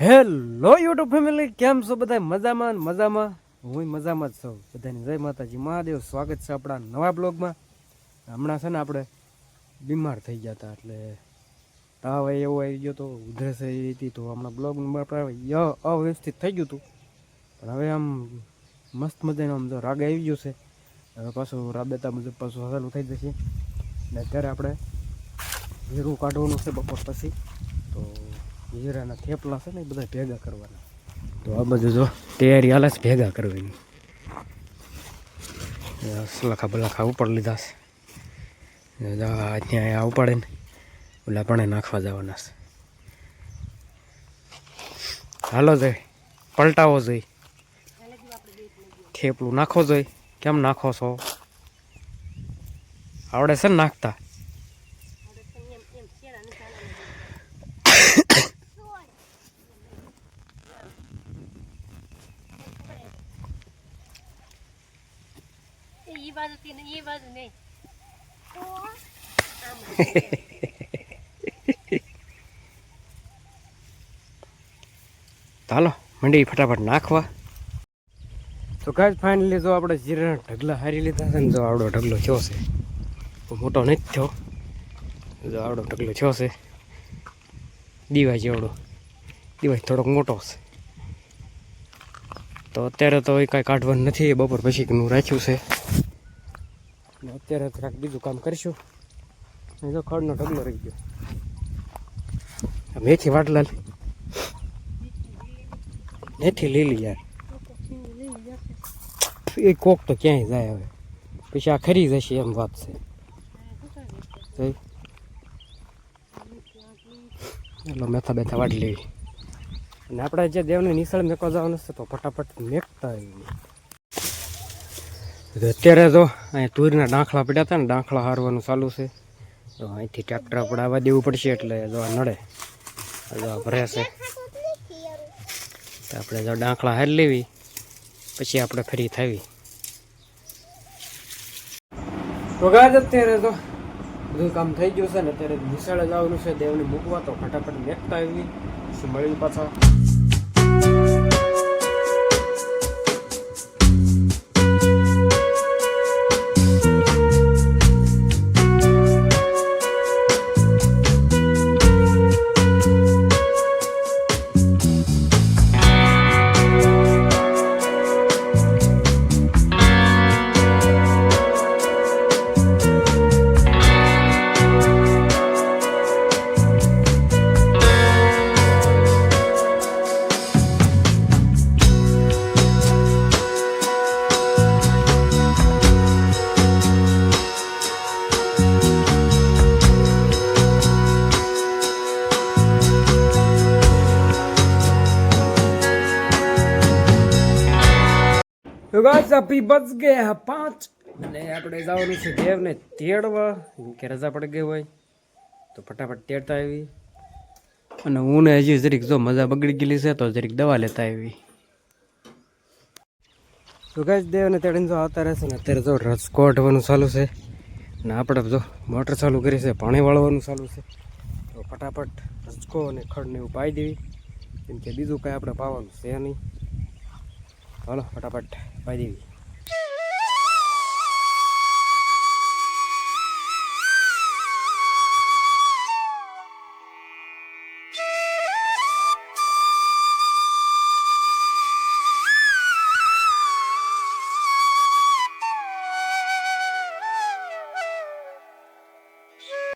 Hello YouTube family, કેમ છો બધા મજામાં મજામાં? હું મજામાં જ છું. બધાની જય માતાજી. મહાદેવ, સ્વાગત છે આપણા નવા બ્લોગમાં. હમણાં છે ને આપણે બીમાર થઈ ગયા હતા, એટલે તાવ એવો આવી ગયો તો ઉધરસ એવી હતી તો હમણાં બ્લોગ નંબર આપણે અવ્યવસ્થિત થઈ ગયું હતું. પણ હવે આમ મસ્ત મજાનો આમ જો રાગ આવી ગયો છે. હવે પાછું રાબેતા મુજબ પાછું હસલું થઈ જશે. ને અત્યારે આપણે હીરું કાઢવાનું છે બપોર પછી. તો હીરાના થેપલા છે ને એ બધા ભેગા કરવાના. તો આ બધું જો તૈયારી હાલે છે ભેગા કરવાની. સલાખા બલાખા ઉપર લીધા છે. ત્યાં આ ઉપાડે ને ઓલા પણ નાખવા જવાના છે. હાલો જઈ પલટાવો જોઈ થેપલું નાખો જોઈ કેમ નાખો છો? આવડે છે ને નાખતા એ બાજુથી ને એ બાજુ નહીં. ચાલો મંડી ફટાફટ નાખવા. તો કાંઈ ફાઇનલી જો આપણે જીરાના ઢગલા હારી લીધા છે ને જો આવડો ઢગલો થયો છે. મોટો નથી થયો. જો આવડો ઢગલો થયો છે. દીવાય જેવડો. દિવાય થોડોક મોટો છે. તો અત્યારે તો એ કાંઈ કાઢવાનું નથી એ બપોર પછીનું રાખ્યું છે. અત્યારે થોડાક બીજું કામ કરીશું. એ તો ખડનો ઢગલો રહી ગયો. મેથી વાટલાલ. મેથી લીલી યાર. એ કોક તો ક્યાંય જાય હવે. પછી આ ખરી જશે એમ વાત છે. એટલે મેથા બેથા વાળી લેવી. અને આપણે જે દેવને નિશાળ મેકવા જવાનું છે તો ફટાફટ મેકતા આવીએ. અત્યારે તો અહીંયા તુરના ડાંખલા પડ્યા હતા ને, ડાંખલા હારવાનું ચાલુ છે. તો અહીંથી ટ્રેક્ટર આપણે આવવા દેવું પડશે એટલે જો આ નડે. જો આ ભરે છે. તો આપણે જો ડાંખલા હારી લેવી, પછી આપણે ફરી થાવી. તો અત્યારે તો બધું કામ થઈ ગયું છે ને, અત્યારે નિશાળે જવાનું છે, દેવને મૂકવા તો ફટાફટ મેકતા આવી. મળી પાછા? ગાઈસ અભી બચ ગયા પાંચ. અને આપણે જવાનું છે દેવને તેડવા. કે રજા પડી ગઈ હોય તો ફટાફટ તેડતા આવી અને હું ને હજી જરીક જો મજા બગડી ગયેલી છે તો જરીક દવા લેતા આવી તો ગાઈસ દેવને તેડીને જો આવતા રહેશે ને અત્યારે જો રસકો હટવાનું ચાલુ છે. અને આપણે જો મોટર ચાલુ કરી છે પાણી વાળવાનું ચાલુ છે. તો ફટાફટ રસકો અને ખડને એવું પાઈ દેવી. કેમ કે બીજું કાંઈ આપણે પાવાનું છે નહીં. હાલો ફટાફટ. પાઈ દેવી